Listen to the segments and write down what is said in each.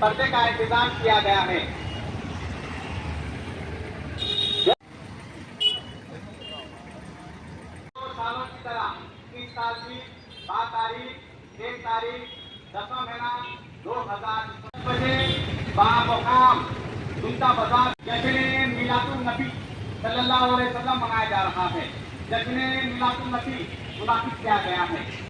पर्दे का इंतज़ाम किया गया है। तारीख तारीख, दसवां दो हज़ार सल्लल्लाहु अलैहि वसल्लम मनाया जा रहा है। जश्न मिलातुल नबी मुनाफिक किया गया है।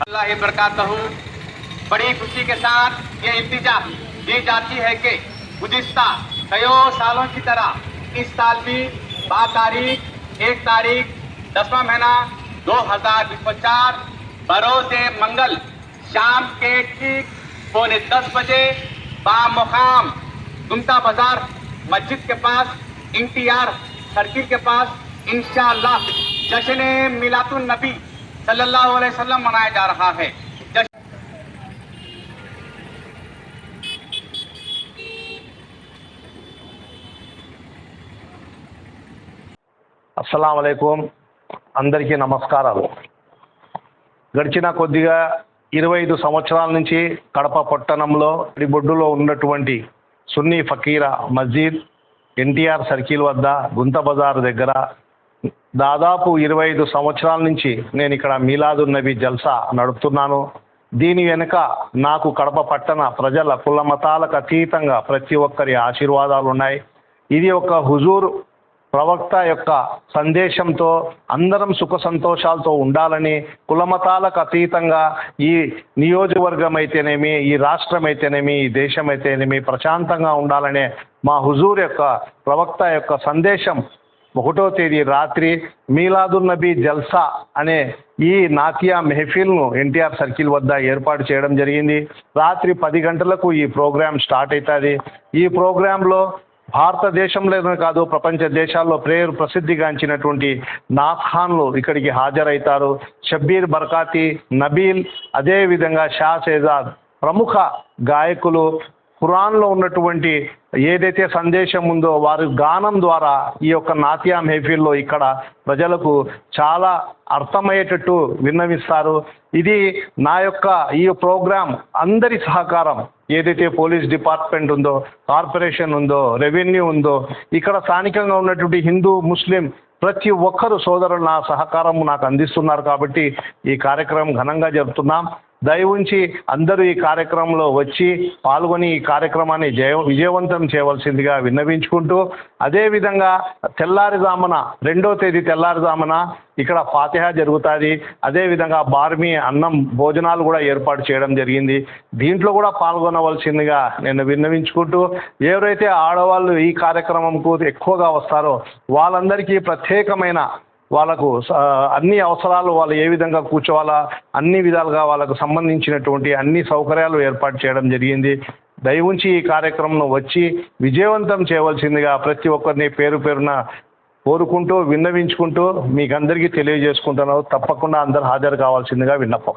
अल्लाह बरकातहू बड़ी खुशी के साथ ये इल्तिजा दी जाती है कि गुजश्ता कई सालों की तरह इस साल भी बात तारीख, एक तारीख, दसवा महीना दो हज़ार चार बरोज मंगल शाम के ठीक पौने दस बजे बामुकाम दुमका बाज़ार मस्जिद के पास इंटीआर सर्किल के पास इंशाअल्लाह जश्न मिलातुल नबी सल्लल्लाहु अलैहि वसल्लम मनाया जा रहा है जश्न అస్సలం అయికం అందరికీ నమస్కారాలు గడిచిన కొద్దిగా ఇరవై ఐదు సంవత్సరాల నుంచి కడప పట్టణంలో బొడ్డులో ఉన్నటువంటి సున్నీ ఫకీరా మస్జిద్ ఎన్టీఆర్ సర్కిల్ వద్ద గుంత బజార్ దగ్గర దాదాపు ఇరవై ఐదు సంవత్సరాల నుంచి నేను ఇక్కడ మీలాదున్ నబీ జల్సా నడుపుతున్నాను. దీని వెనుక నాకు కడప పట్టణ ప్రజల కుల మతాలకు అతీతంగా ప్రతి ఒక్కరి ఆశీర్వాదాలు ఉన్నాయి. ఇది ఒక హుజూర్ ప్రవక్త యొక్క సందేశంతో అందరం సుఖ సంతోషాలతో ఉండాలని కులమతాలకు అతీతంగా ఈ నియోజకవర్గం అయితేనేమి ఈ రాష్ట్రం అయితేనేమి ఈ దేశం అయితేనేమి ప్రశాంతంగా ఉండాలనే మా హుజూర్ యొక్క ప్రవక్త యొక్క సందేశం ఒకటో తేదీ రాత్రి మీలాదున్ నబీ జల్సా అనే ఈ నాతియా మెహఫిల్ను ఎన్టీఆర్ సర్కిల్ వద్ద ఏర్పాటు చేయడం జరిగింది. రాత్రి పది గంటలకు ఈ ప్రోగ్రాం స్టార్ట్ అవుతుంది. ఈ ప్రోగ్రాంలో భారతదేశంలోనే కాదు ప్రపంచ దేశాల్లో ప్రేరు ప్రసిద్ధిగాంచినటువంటి నాథ్ ఖాన్లు ఇక్కడికి హాజరవుతారు. షబ్బీర్ బర్కాతి నబీల్ అదేవిధంగా షా షేజాద్ ప్రముఖ గాయకులు ఖురాన్లో ఉన్నటువంటి ఏదైతే సందేశం ఉందో వారి గానం ద్వారా ఈ యొక్క నాట్యా మెహఫిల్లో ఇక్కడ ప్రజలకు చాలా అర్థమయ్యేటట్టు విన్నవిస్తారు. ఇది నా యొక్క ఈ ప్రోగ్రాం అందరి సహకారం. ఏదైతే పోలీస్ డిపార్ట్మెంట్ ఉందో కార్పొరేషన్ ఉందో రెవెన్యూ ఉందో ఇక్కడ స్థానికంగా ఉన్నటువంటి హిందూ ముస్లిం ప్రతి ఒక్కరు సోదరులు నా సహకారం నాకు అందిస్తున్నారు కాబట్టి ఈ కార్యక్రమం ఘనంగా జరుపుతున్నాం. దయ ఉంచి అందరూ ఈ కార్యక్రమంలో వచ్చి పాల్గొని ఈ కార్యక్రమాన్ని జయ విజయవంతం చేయవలసిందిగా విన్నవించుకుంటూ అదేవిధంగా తెల్లారిజామున రెండో తేదీ తెల్లారిజామున ఇక్కడ ఫాతిహా జరుగుతుంది. అదేవిధంగా బార్మీ అన్నం భోజనాలు కూడా ఏర్పాటు చేయడం జరిగింది. దీంట్లో కూడా పాల్గొనవలసిందిగా నేను విన్నవించుకుంటూ ఎవరైతే ఆడవాళ్ళు ఈ కార్యక్రమంకు ఎక్కువగా వస్తారో వాళ్ళందరికీ ప్రత్యేకమైన వాళ్ళకు స- అన్ని అవసరాలు వాళ్ళు ఏ విధంగా కూర్చోవాలా అన్ని విధాలుగా వాళ్ళకు సంబంధించినటువంటి అన్ని సౌకర్యాలు ఏర్పాటు చేయడం జరిగింది. దయ ఉంచి ఈ కార్యక్రమం వచ్చి విజయవంతం చేయవలసిందిగా ప్రతి ఒక్కరిని పేరు పేరున కోరుకుంటూ విన్నవించుకుంటూ మీకు అందరికీ తెలియజేసుకుంటున్నాను. తప్పకుండా అందరు హాజరు కావాల్సిందిగా విన్నపం.